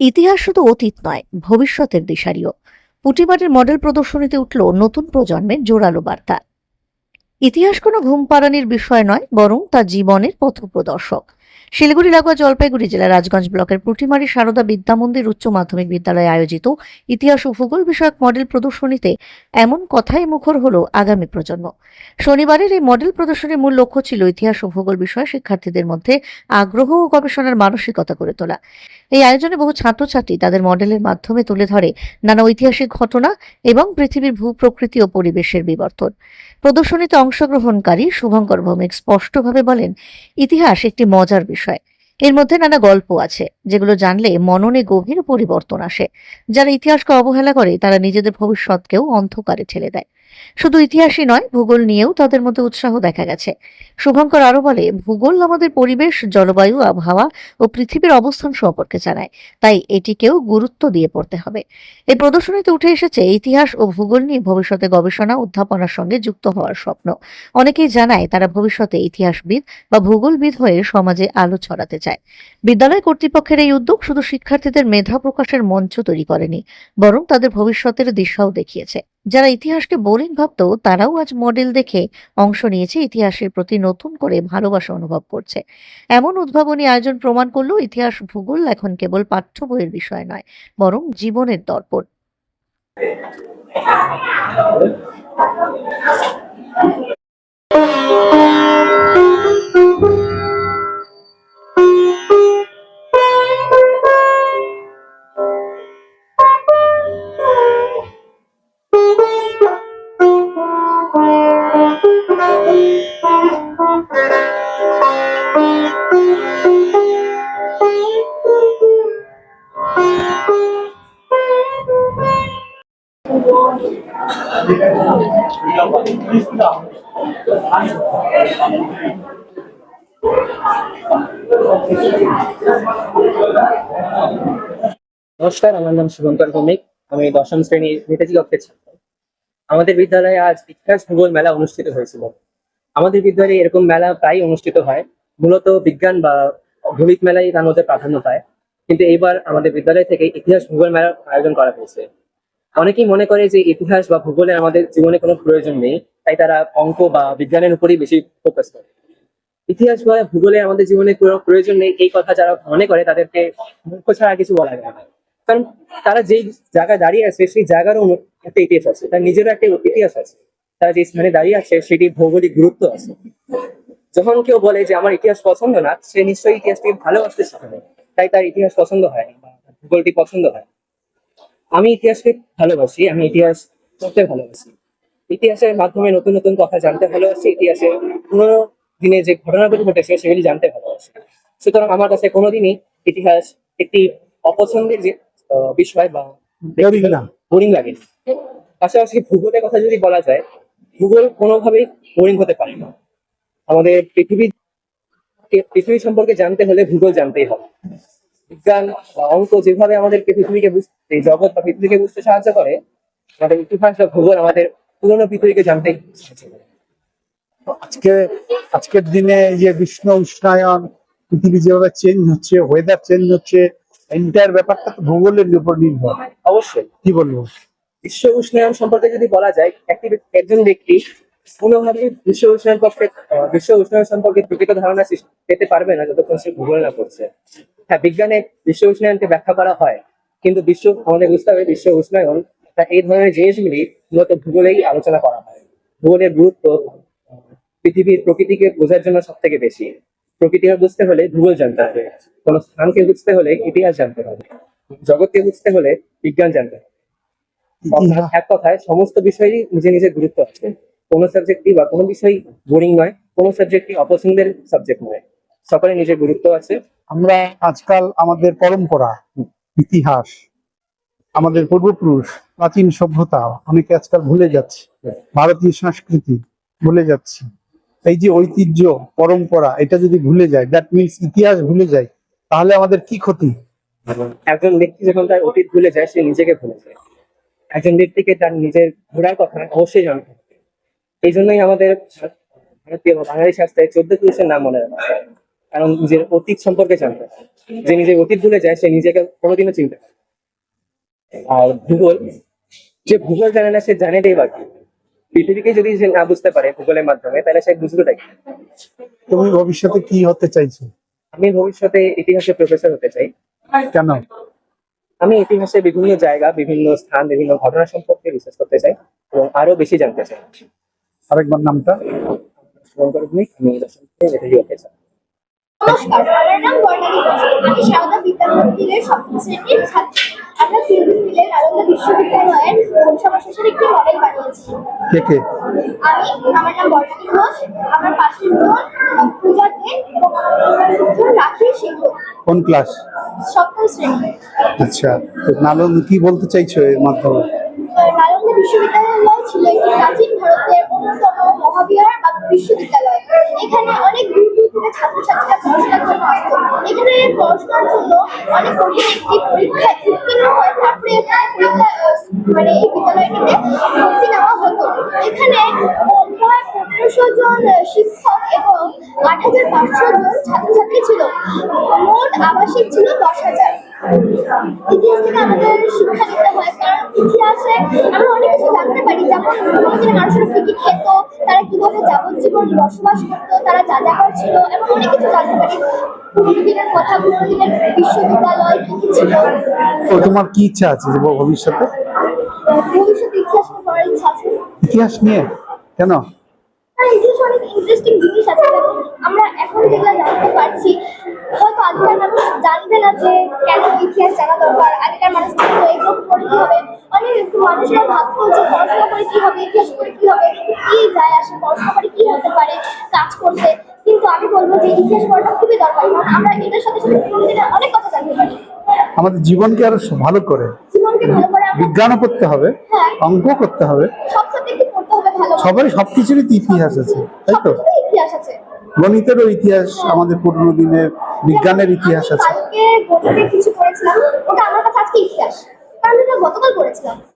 ইতিহাস শুধু অতীত নয়, ভবিষ্যতের দিশারিও। পুটিমাটির মডেল প্রদর্শনীতে উঠল নতুন প্রজন্মের জোরালো বার্তা। ইতিহাস কোনো ঘুম পাড়ানির বিষয় নয়, বরং তা জীবনের পথপ্রদর্শক। শিলিগুড়ি, লাগোয়া, জলপাইগুড়ি জেলার রাজগঞ্জ ব্লকের পুটিমারি সারদা বিদ্যা মন্দির উচ্চ মাধ্যমিক বিদ্যালয়ে আয়োজিত ইতিহাস ও ভূগোল বিষয়ক মডেল প্রদর্শনীতে এমন কথাই মুখর হলো আগামী প্রজন্ম। শনিবারের এই মডেল প্রদর্শনীর মূল লক্ষ্য ছিল ইতিহাস ও ভূগোল বিষয়ে শিক্ষার্থীদের মধ্যে আগ্রহ ও গবেষণার মানসিকতা করে তোলা। এই আয়োজনে বহু ছাত্রছাত্রী তাদের মডেলের মাধ্যমে তুলে ধরে নানা ঐতিহাসিক ঘটনা এবং পৃথিবীর ভূ, প্রকৃতি ও পরিবেশের বিবর্তন। প্রদর্শনীতে অংশগ্রহণকারী শুভঙ্কর ভৌমিক স্পষ্টভাবে বলেন, ইতিহাস একটি মজার বিষয়। এর মধ্যে নানা গল্প আছে, যেগুলো জানলে মননে গভীর পরিবর্তন আসে। যারা ইতিহাসকে অবহেলা করে, তারা নিজেদের ভবিষ্যৎকেও অন্ধকারে ঠেলে দেয়। শুধু ইতিহাসই নয়, ভূগোল নিয়েও তাদের মধ্যে উৎসাহ দেখা গেছে। শুভঙ্কর আরও বলে, ভূগোল আমাদের পরিবেশ, জলবায়ু, আবহাওয়া ও পৃথিবীর অবস্থান সম্পর্কে জানায়। তাই এটিকেও গুরুত্ব দিয়ে পড়তে হবে। এই প্রদর্শনীতে উঠে এসেছে ইতিহাস ও ভূগোল নিয়ে ভবিষ্যতে গবেষণা অধ্যাপনার সঙ্গে যুক্ত হওয়ার স্বপ্ন। অনেকেই জানায় তারা ভবিষ্যতে ইতিহাসবিদ বা ভূগোলবিদ হয়ে সমাজে আলো ছড়াতে চায়। বিদ্যালয় কর্তৃপক্ষের এই উদ্যোগ শুধু শিক্ষার্থীদের মেধা প্রকাশের মঞ্চ তৈরি করেনি, বরং তাদের ভবিষ্যতের দিশাও দেখিয়েছে। যারা ইতিহাসকে বোরিং ভাবত, তারাও আজ মডেল দেখে অংশ নিয়েছে ইতিহাসের প্রতি নতুন করে ভালোবাসা অনুভব করছে। এমন উদ্ভাবনী আয়োজন প্রমাণ করল ইতিহাস ভূগোল এখন কেবল পাঠ্য বইয়ের বিষয় নয়, বরং জীবনের দর্পণ। নমস্কার, আমার নাম শুভঙ্কর ভৌমিক। আমি দশম শ্রেণির নেতাজি কক্ষের ছাত্র। আমাদের বিদ্যালয়ে আজ ইতিহাস ভূগোল মেলা অনুষ্ঠিত হয়েছিল। আমাদের বিদ্যালয়ে এরকম মেলা প্রায় অনুষ্ঠিত হয়। মূলত বিজ্ঞান বা ভৌমিক মেলাই তার মধ্যে প্রাধান্য পায়। কিন্তু এইবার আমাদের বিদ্যালয় থেকে ইতিহাস ভূগোল মেলার আয়োজন করা হয়েছে। অনেকেই মনে করে যে ইতিহাস বা ভূগোলে আমাদের জীবনে কোনো প্রয়োজন নেই, তাই তারা অঙ্ক বা বিজ্ঞানের উপরেই বেশি ফোকাস করে। ইতিহাস বা ভূগোলে আমাদের জীবনে কোনো প্রয়োজন নেই, এই কথা যারা মনে করে তাদেরকে মূর্খ ছাড়া কিছু বলা যায় না। কারণ তারা যেই জায়গায় দাঁড়িয়ে আছে, সেই জায়গারও একটা ইতিহাস আছে, তার নিজেরও একটা ইতিহাস আছে। তারা যে স্থানে দাঁড়িয়ে আছে সেটি ভৌগোলিক গুরুত্ব আছে। যখন কেউ বলে যে আমার ইতিহাস পছন্দ না, সে নিশ্চয়ই ইতিহাসকে ভালোবাসতে শেখাবে তাই তার ইতিহাস পছন্দ হয় ভূগোলটি পছন্দ হয় আমি ইতিহাসকে ভালোবাসি আমি ইতিহাস পড়তে ভালোবাসি। ইতিহাসের মাধ্যমে নতুন নতুন কথা জানতে ভালোবাসি ইতিহাসে পুরোনো দিনে যে ঘটনাগুলি ঘটেছে সেগুলি জানতে ভালোবাসি। সুতরাং আমার কাছে কোনোদিনই ইতিহাস একটি অপছন্দের যে বিষয় বা বোরিং লাগে পাশাপাশি ভূগোলের কথা যদি বলা যায় ভূগোল কোনোভাবেই বোরিং হতে পারে না। আমাদের পৃথিবী পৃথিবী সম্পর্কে জানতে হলে ভূগোল জানতেই হবে। বিজ্ঞান বা অঙ্ক যেভাবে আমাদেরকে পৃথিবীকে বুঝতে জগৎ বা পৃথিবীকে বুঝতে সাহায্য করে আমাদের ইতিহাস বা ভূগোল আমাদের পুরোনো পৃথিবীকে জানতে সাহায্য করে। আজকে আজকের দিনে যে বিষ্ণু উষ্ণায়ন পৃথিবী যেভাবে চেঞ্জ হচ্ছে ওয়েদার চেঞ্জ হচ্ছে এন্টায়ার ব্যাপারটা তো ভূগোলের উপর নির্ভর। অবশ্যই। কি বলব? বিশ্ব উষ্ণায়ন সম্পর্কে যদি বলা যায় একটি একজন ব্যক্তি কোনোভাবে বিশ্ব উষ্ণায়ন পক্ষে বিশ্ব উষ্ণায়ন সম্পর্কে প্রকৃত ধারণা পেতে পারবে না যতক্ষণ সে ভূগোল না পড়ছে হ্যাঁ বিজ্ঞানে বিশ্ব উষ্ণায়নকে ব্যাখ্যা করা হয়, কিন্তু বিশ্ব, আমাদের বুঝতে হবে বিশ্ব উষ্ণায়ন তা এই ধরনের জিনিসগুলি মূলত ভূগোলেই আলোচনা করা হয়। ভূগোলের গুরুত্ব পৃথিবীর প্রকৃতিকে বোঝার জন্য সব থেকে বেশি। প্রকৃতিকে বুঝতে হলে ভূগোল জানতে হবে। কোনো স্থানকে বুঝতে হলে ইতিহাস জানতে হবে। জগৎকে বুঝতে হলে বিজ্ঞান জানতে হবে। এক কথায় সমস্ত বিষয়েরই নিজে নিজের গুরুত্ব আছে। কোনো সাবজেক্টই বা কোনো বিষয় বোরিং নয় কোনো সাবজেক্টই অপছন্দের সাবজেক্ট নয়। সকলে নিজের গুরুত্ব আছে। আমরা আজকাল আমাদের পরম্পরা ইতিহাস আমাদের পূর্বপুরুষ প্রাচীন সভ্যতা অনেকে আজকাল ভুলে যাচ্ছে। ভারতীয় সংস্কৃতি ভুলে যাচ্ছে। এই যে ঐতিহ্য পরম্পরা এটা যদি ভুলে যায় দ্যাট মিনস ইতিহাস ভুলে যায় তাহলে আমাদের কি ক্ষতি? একজন ব্যক্তি যখন তার অতীত ভুলে যায় সে নিজেকে ভুলে যায়। একজন ব্যক্তিকে তার নিজের ঘোরার কথা অবশ্যই জানতে হবে এই জন্যই আমাদের ভারতীয় বাঙালি শাস্ত্রে চোদ্দ পুরুষের নাম মনে রাখা কারণ নিজের অতীত সম্পর্কে জানতে যে নিজের অতীত ভুলে যায় সে নিজেকে কোনোদিনও চিনতে আর ভূগোল যে ভূগোল জানে না সে জানেটাই বাকি। পৃথিবীকে যদি সে না বুঝতে পারে ভূগোলের মাধ্যমে তাহলে সে বুঝলোটাই? তুমি ভবিষ্যতে কি হতে চাইছো? আমি ভবিষ্যতে ইতিহাসের প্রফেসর হতে চাই। কেন? আমি ইতিহাসে বিভিন্ন জায়গা বিভিন্ন স্থান বিভিন্ন ঘটনা সম্পর্কে রিসার্চ করতে চাই এবং আরও বেশি জানতে চাই। আরেকবার নামটা। শুভঙ্কর ভৌমিক, আমি দশম শ্রেণির মেধাবী অফিসার নমস্কার আমার নাম বর্ণালী আমি সারদা বিদ্যা মন্দিরের সপ্তম শ্রেণির ছাত্রী আমরা তিনজন মিলে নালন্দা বিশ্ববিদ্যালয়ের পৌরসভা একটি মডেল বানিয়েছি কে কে? আমি আমার নাম বর্ণালী ঘোষ আমার পাশের বোন পূজা দে এবং আমার বোন রাখি সিংহ কোন ক্লাস সপ্তম শ্রেণি। আচ্ছা তো নালন্দ কি বলতে চাইছো এর মাধ্যমে? নালন্দা বিশ্ববিদ্যালয় ছিল একটি প্রাচীন মহাবিহার বা বিশ্ববিদ্যালয়। এখানে অনেক দূর দূর থেকে ছাত্রছাত্রীরা পড়াশোনার জন্য আসতো। এখানে পড়াশোনার জন্য অনেক কঠিন একটি পরীক্ষায় উত্তীর্ণ হয়। তারপরে এখানে পরীক্ষা মানে এই বিদ্যালয়টিতে ভর্তি নেওয়া হতো। এখানে প্রায় পনেরোশো জন শিক্ষক এবং আট হাজার পাঁচশো জন ছাত্রছাত্রী ছিল। মোট আবাসিক ছিল দশ হাজার। আমাদের শিক্ষা নিতে হয় কারণ ইতিহাসে আমরা অনেক কিছু জানতে পারি যেমন কি কি খেত তারা কীভাবে যাবজ্জীবন বসবাস করতো তারা যাযাবর ছিল এবং অনেক কিছু জানতে পারি দিনের কথা পুরোনো দিনের বিশ্ববিদ্যালয় কি কি ছিল তো তোমার কি ইচ্ছা আছে যে ভবিষ্যতে? ভবিষ্যতে ইতিহাস নিয়ে পড়ার ইচ্ছা আছে। ইতিহাস নিয়ে? কেন? ইন্টারেস্টিং জিনিস আছে আমরা এখন যেগুলো জানতে পারছি হয়তো আগেকার মানুষ জানবে না যে কেন ইতিহাস জানা দরকার আগেকার মানুষ ভাবতো এগুলো করে কি হবে অনেক মানুষরা ভাবতো যে পড়াশোনা করে কি হবে ইতিহাস করে কি হবে কি যায় আসে পড়াশোনা করে কি হতে পারে কাজ করতে কিন্তু আমি বলব যে ইতিহাস পড়াটা খুবই দরকার কারণ আমরা এটার সাথে সাথে পুরোনো দিনের অনেক কথা জানতে পারি। আমাদের জীবনকে আরও ভালো করে জীবনকে ভালো করে বিজ্ঞানও করতে হবে হ্যাঁ। অঙ্ক করতে হবে সব সাবজেক্টে পড়তে হবে ভালো সবারই সবকিছুরই ইতিহাস আছে তাই তো? সবকিছুরই ইতিহাস আছে। গণিতেরও ইতিহাস আমাদের পুরনো দিনের বিজ্ঞানের ইতিহাস আছে। কালকে গণিতে কিছু করেছিলাম ওটা আমার কাছে আজকে ইতিহাস। কারণ আমি গতকাল করেছিলাম